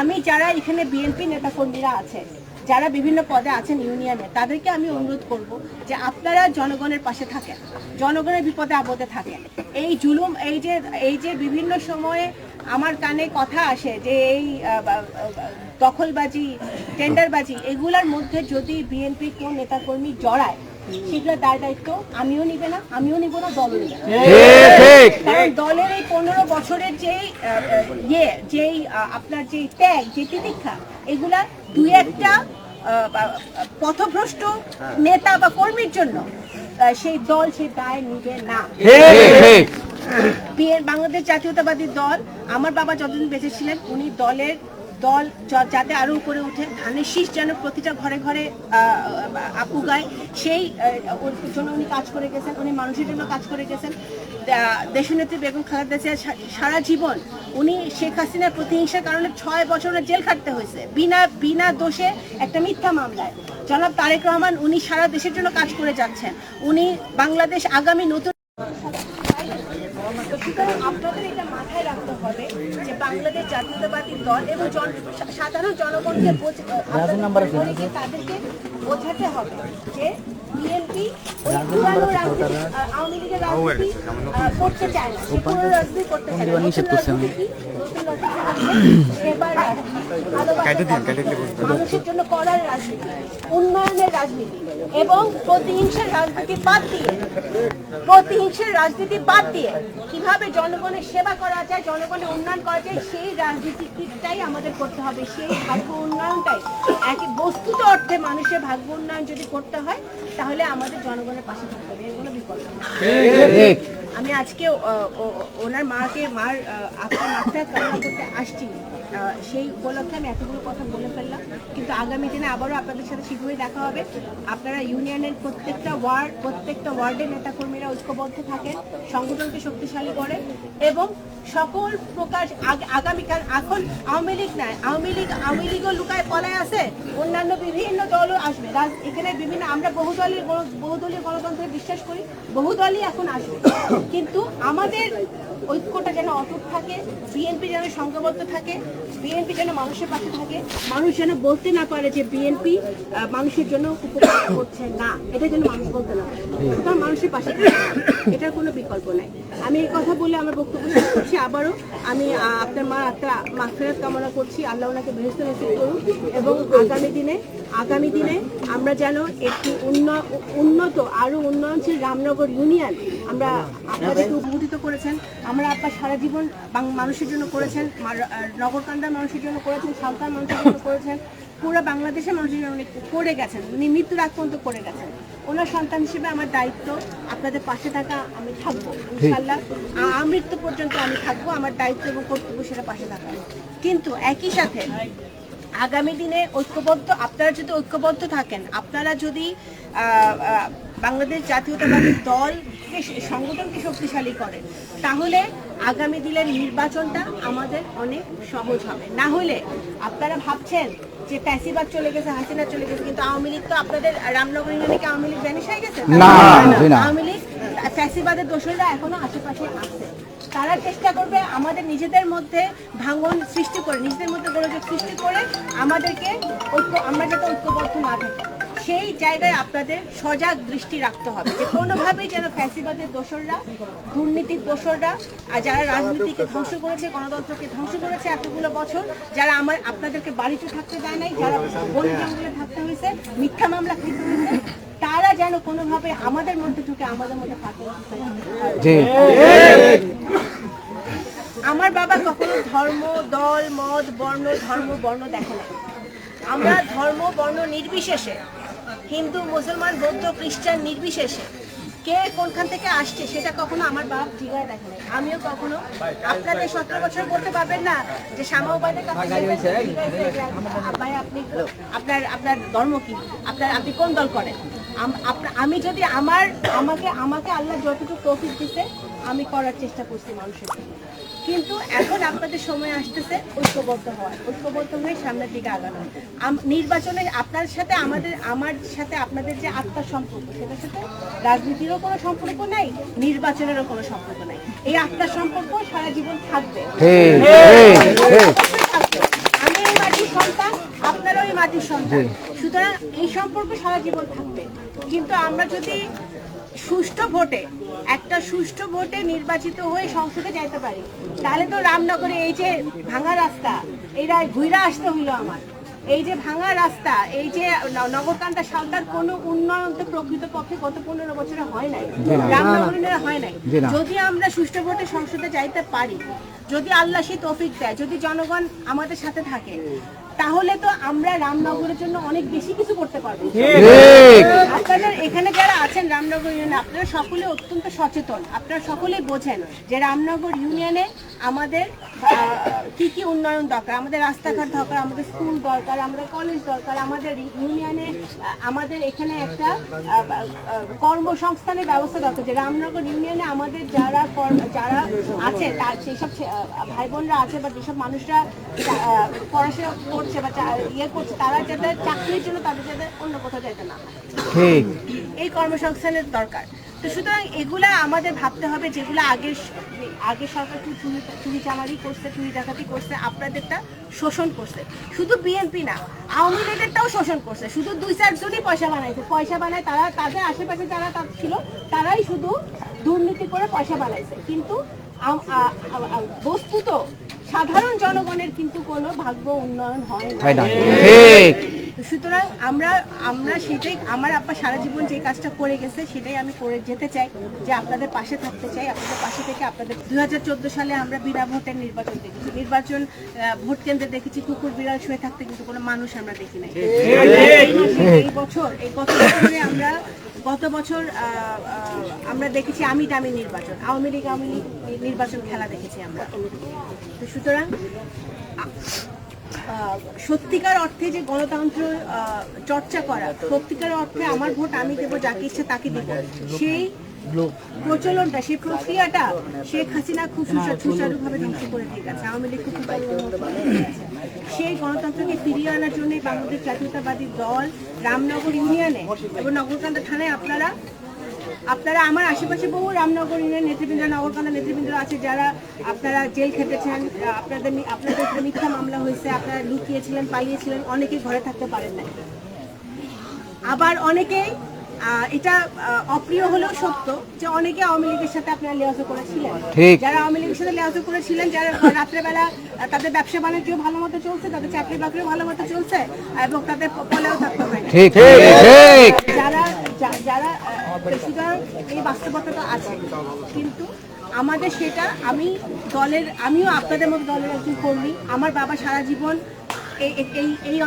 আমি যারা এখানে বিএনপি নেতাকর্মীরা আছে, যারা বিভিন্ন পদে আছেন ইউনিয়নে, তাদেরকে আমি অনুরোধ করব যে আপনারা জনগণের পাশে থাকেন, জনগণের বিপদে আপদে থাকেন। এই জুলুম, এই যে এই যে বিভিন্ন সময়ে আমার কানে কথা আসে যে এই দখলবাজি, টেন্ডারবাজি, এগুলার মধ্যে যদি বিএনপি কোন নেতাকর্মী জড়ায় দায় দায়িত্ব আমিও নিবে না আমিও নিব না দলও নিবে কারণ দলের এই পনেরো বছরের যেই ইয়ে যেই আপনার ত্যাগ যে এগুলা দুই একটা পথভ্রষ্ট নেতা বা কর্মীর জন্য সেই দল সেই দায় নিবে না। বাংলাদেশ জাতীয়তাবাদী দল আমার বাবা যতদিন বেঁচে ছিলেন উনি দলের দল যাতে আরও উপরে উঠে, ধানের শীষ যেন প্রতিটা ঘরে ঘরে আপু গায়, সেই জন্য উনি কাজ করে গেছেন, উনি মানুষের জন্য কাজ করে গেছেন। দেশনেত্রী বেগম খালেদা জিয়া সারা জীবন উনি শেখ হাসিনার প্রতিহিংসার কারণে ছয় বছরের জেল খাটতে হয়েছে, বিনা বিনা দোষে একটা মিথ্যা মামলায়। জনাব তারেক রহমান উনি সারা দেশের জন্য কাজ করে যাচ্ছেন। উনি বাংলাদেশ আগামী নতুন তো সুতরাং আপনাদের এটা মাথায় রাখতে হবে যে বাংলাদেশ জাতীয়তাবাদী দল এবং জন- সাধারণ জনগণকে তাদেরকে বোঝাতে হবে যে বিএনপি আওয়ামী লীগের রাজনীতি করতে চায় না। রাজনীতি করতে চায় মানুষের জন্য করার রাজনীতি উন্নয়নের রাজনীতি এবং প্রতিহিংসার রাজনীতি বাদ দিয়ে প্রতিহিংসার রাজনীতি বাদ দিয়ে কীভাবে জনগণের সেবা করা যায় জনগণের উন্নয়ন করা যায় সেই রাজনীতিটাই আমাদের করতে হবে। সেই ভাগ্য উন্নয়নটাই এক বস্তুত অর্থে মানুষের ভাগ্য উন্নয়ন যদি করতে হয় তাহলে আমাদের জনগণের পাশে থাকতে হবে কোনো বিকল্প। আমি আজকে ওনার মাকে, মার আপনার মাথায় কামনা করতে আসছি। সেই উপলক্ষে আমি এতগুলো কথা বলে ফেললাম। কিন্তু আগামী দিনে আবারও আপনাদের সাথে শীঘ্রই দেখা হবে। আপনারা ইউনিয়নের প্রত্যেকটা ওয়ার্ড, প্রত্যেকটা ওয়ার্ডের নেতাকর্মীরা ঐক্যবদ্ধ থাকেন, সংগঠনকে শক্তিশালী করে। এবং সকল প্রকার আগ- আগামীকাল এখন আওয়ামী লীগ নাই। আওয়ামী লীগ আওয়ামী লীগও লুকায় পলায় আছে। অন্যান্য বিভিন্ন দলও আসবে। এখানে বিভিন্ন আমরা বহুদলীয় গণ- বহুদলীয় গণতন্ত্রে বিশ্বাস করি। বহুদলই এখন আসবে। কিন্তু আমাদের ঐক্যটা যেন অটুট থাকে বিএনপি যেন সংঘবদ্ধ থাকে বিএনপি যেন মানুষের পাশে থাকে মানুষ যেন বলতে না পারে যে বিএনপি মানুষের জন্য উপকার করছে না। এটা যেন মানুষ বলতে না পারে। মানুষের পাশে হবে। এটার কোনো বিকল্প নাই। আমি এই কথা বলে আমার বক্তব্য শেষ করছি আবারও। আমি আপনার মা একটা মাফেরাত কামনা করছি। আল্লাহ ওনাকে বেহেস্ত নসিব করুন এবং আগামী দিনে আগামী দিনে আমরা যেন একটি উন্ন- উন্নত আরও উন্নয়নশীল রামনগর ইউনিয়ন আমরা আপনাদেরকে উপকৃত করেছেন। আমরা আপনার সারা জীবন বাং- মানুষের জন্য করেছেন নগরকান্দার মানুষের জন্য করেছেন সাঁওতাল মানুষের জন্য করেছেন। পুরো বাংলাদেশের মানুষের জন্য করে গেছেন। উনি মৃত্যুর আগ পর্যন্ত করে গেছেন। ওনার সন্তান হিসেবে আমার দায়িত্ব আপনাদের পাশে থাকা আমি থাকব ইনশাল্লাহ মৃত্যু আমৃত্যু পর্যন্ত আমি থাকব আমার দায়িত্ব এবং কর্তব্য সেটা পাশে থাকা কিন্তু একই সাথে আগামী দিনে ঐক্যবদ্ধ আপনারা যদি ঐক্যবদ্ধ থাকেন আপনারা যদি বাংলাদেশ জাতীয়তাবাদী দলকে সংগঠনকে শক্তিশালী করেন তাহলে আগামী দিনের নির্বাচনটা আমাদের অনেক সহজ হবে। না হলে আপনারা ভাবছেন যে প্যাসিবাদ চলে গেছে হাসিনা চলে গেছে কিন্তু আওয়ামী লীগ তো আপনাদের রামনগর ইউনিয়নে আওয়ামী লীগ ভ্যানিশ হয়ে গেছে। আওয়ামী লীগ ফ্যাসিবাদের দোষরা এখনও আশেপাশে আছে। তারা চেষ্টা করবে আমাদের নিজেদের মধ্যে ভাঙন সৃষ্টি করে নিজেদের মধ্যে গোলযোগ সৃষ্টি করে আমাদেরকে ঐক্য আমরা যাতে ঐক্যবদ্ধ না থাকি। সেই জায়গায় আপনাদের সজাগ দৃষ্টি রাখতে হবে। যে কোনোভাবেই যেন ফ্যাসিবাদের দোসররা দুর্নীতির দোসররা আর যারা রাজনীতিকে ধ্বংস করেছে গণতন্ত্রকে ধ্বংস করেছে এতগুলো বছর যারা আমার আপনাদেরকে বাড়িতে থাকতে দেয় নাই যারা বন জঙ্গলে থাকতে হয়েছে মিথ্যা মামলা খেতে হয়েছে তারা যেন কোনোভাবে আমাদের মধ্যে ঢুকে আমাদের মধ্যে জি। আমার বাবা কখনো ধর্ম, দল, মত, বর্ণ, ধর্ম, বর্ণ দেখে না আমরা ধর্ম, বর্ণ নির্বিশেষে, হিন্দু, মুসলমান, বৌদ্ধ, খ্রিস্টান নির্বিশেষে, কে কোনখান থেকে আসছে সেটা কখনো আমার বাপ জিগায় দেখে নাই। আমিও কখনো আপনাদের সতেরো বছর বলতে পারবেন না যে শ্যামাবাদের কাছে ভাই, আপনি আপনার আপনার ধর্ম কি? আপনার, আপনি কোন দল করেন? আমি যদি আমার, আমাকে আমাকে আল্লাহ যতটুকু তৌফিক দিতে আমি করার চেষ্টা করছি মানুষের কিন্তু এখন আপনাদের সময় আসতেছে ঐক্যবদ্ধ হওয়ার ঐক্যবদ্ধ হয়ে সামনের দিকে আগানো। নির্বাচনে আপনার সাথে আমাদের আমার সাথে আপনাদের যে আত্মার সম্পর্ক সেটার সাথে রাজনীতিরও কোনো সম্পর্ক নাই নির্বাচনেরও কোনো সম্পর্ক নাই। এই আত্মার সম্পর্ক সারা জীবন থাকবে। আমি এই মাটির সন্তান আপনারও এই মাটির সন্তান। সুতরাং এই সম্পর্ক সারা জীবন থাকবে। কিন্তু আমরা যদি সুষ্ঠু ভোটে একটা সুষ্ঠু ভোটে নির্বাচিত হয়ে সংসদে যাইতে পারি। তাহলে তো রামনগরে এই যে ভাঙা রাস্তা এইটা ঘুরে আসতে হইল আমার। এই যে ভাঙা রাস্তা এই যে নগরকান্দা সালটার কোনো উন্নয়ন তো প্রকৃত পক্ষে গত পনেরো বছরে হয় নাই। রামনগরে হয় নাই। যদি আমরা সুষ্ঠু ভোটে সংসদে যাইতে পারি যদি আল্লাহ সে তৌফিক দেয় যদি জনগণ আমাদের সাথে থাকে তাহলে তো আমরা রামনগরের জন্য অনেক বেশি কিছু করতে পারব। ঠিক। আপনাদের এখানে যারা আছেন রামনগর ইউনিয়নে আপনারা সকলে অত্যন্ত সচেতন। আপনারা সকলেই বোঝেন যে রামনগর ইউনিয়নে আমাদের কি কি উন্নয়ন দরকার আমাদের রাস্তাঘাট দরকার আমাদের স্কুল দরকার আমাদের কলেজ দরকার আমাদের ইউনিয়নে আমাদের এখানে একটা কর্মসংস্থানের ব্যবস্থা দরকার। যে রামনগর ইউনিয়নে আমাদের যারা কর্ম- যারা আছে তার সেসব ছে- আহ, ভাই বোনরা আছে বা যেসব মানুষরা পড়াশোনা করছে বা ইয়ে করছে তারা যাতে চাকরির জন্য তাদের যাতে অন্য কোথাও যেতে না ঠিক এই কর্মসংস্থানের দরকার। তো সুতরাং এগুলা আমাদের ভাবতে হবে যেগুলো আগের স- আগের সরকার চুরি চুরি- চুরি চামারি করছে চুরি ডাকাতি করছে আপনাদেরটা শোষণ করছে। শুধু বিএনপি না আওয়ামী লীগেরটাও শোষণ করছে। শুধু দুই চারজনই পয়সা বানাইছে। পয়সা বানায় তারা তাদের আশেপাশে যারা ছিল তারাই শুধু দুর্নীতি করে পয়সা বানাইছে। কিন্তু বস্তুত সাধারণ জনগণের কিন্তু কোনো ভাগ্য উন্নয়ন হয় না। ঠিক। সুতরাং আমরা আমরা সেটাই আমার আপা সারা জীবন যে কাজটা করে গেছে সেটাই আমি করে যেতে চাই যে আপনাদের পাশে থাকতে চাই আপনাদের পাশে থেকে আপনাদের দুই হাজার চোদ্দ সালে আমরা বিনা ভোটের নির্বাচন দেখেছি। নির্বাচন ভোট কেন্দ্রে দেখেছি কুকুর বিড়াল শুয়ে থাকতে কিন্তু কোনো মানুষ আমরা দেখি নাই। এই বছর এই বছর আমরা গত বছর আমরা দেখেছি আমি দামি নির্বাচন, আওয়ামী লীগ আওয়ামী লীগ নির্বাচন খেলা দেখেছি আমরা। তো সুতরাং সত্যিকার অর্থে যে গণতন্ত্র চর্চা করা, সত্যিকার অর্থে আমার ভোট, আমি দেবো, যাকে ইচ্ছে তাকে দেবো, সেই প্রচলনটা, সেই প্রক্রিয়াটা শেখ হাসিনা খুব সুচারুভাবে ধ্বংস করে দিয়ে গেছে। আওয়ামী লীগ খুব সেই গণতন্ত্রকে ফিরিয়ে আনার জন্য বাংলাদেশ জাতীয়তাবাদী দল রামনগর ইউনিয়নে এবং নগরকান্দা থানায় আপনারা আপনারা আমার আশেপাশে বহু রামনগর ইউনিয়ন নেতৃবৃন্দ, নগরকান্দা নেতৃবৃন্দ আছে যারা আপনারা জেল খেটেছেন, আপনাদের আপনাদের মিথ্যা মামলা হয়েছে, আপনারা লুকিয়েছিলেন, পালিয়েছিলেন, অনেকেই ঘরে থাকতে পারেন নাই। আবার অনেকেই এটা অপ্রিয় হলেও সত্য যে অনেকে আওয়ামী লীগের সাথে আপনারা লেয়াজো করেছিলেন। যারা আওয়ামী লীগের সাথে লেয়াজো করেছিলেন যারা রাত্রেবেলা তাদের ব্যবসা বাণিজ্য ভালো মতো চলছে তাদের চাকরি বাকরিও ভালো মতো চলছে এবং তাদের পলেও থাকতে হয় যারা যারা সুতরাং এই বাস্তবতা আছে। কিন্তু আমাদের সেটা আমি দলের আমিও আপনাদের মতো দলের একজন কর্মী। আমার বাবা সারা জীবন এই এই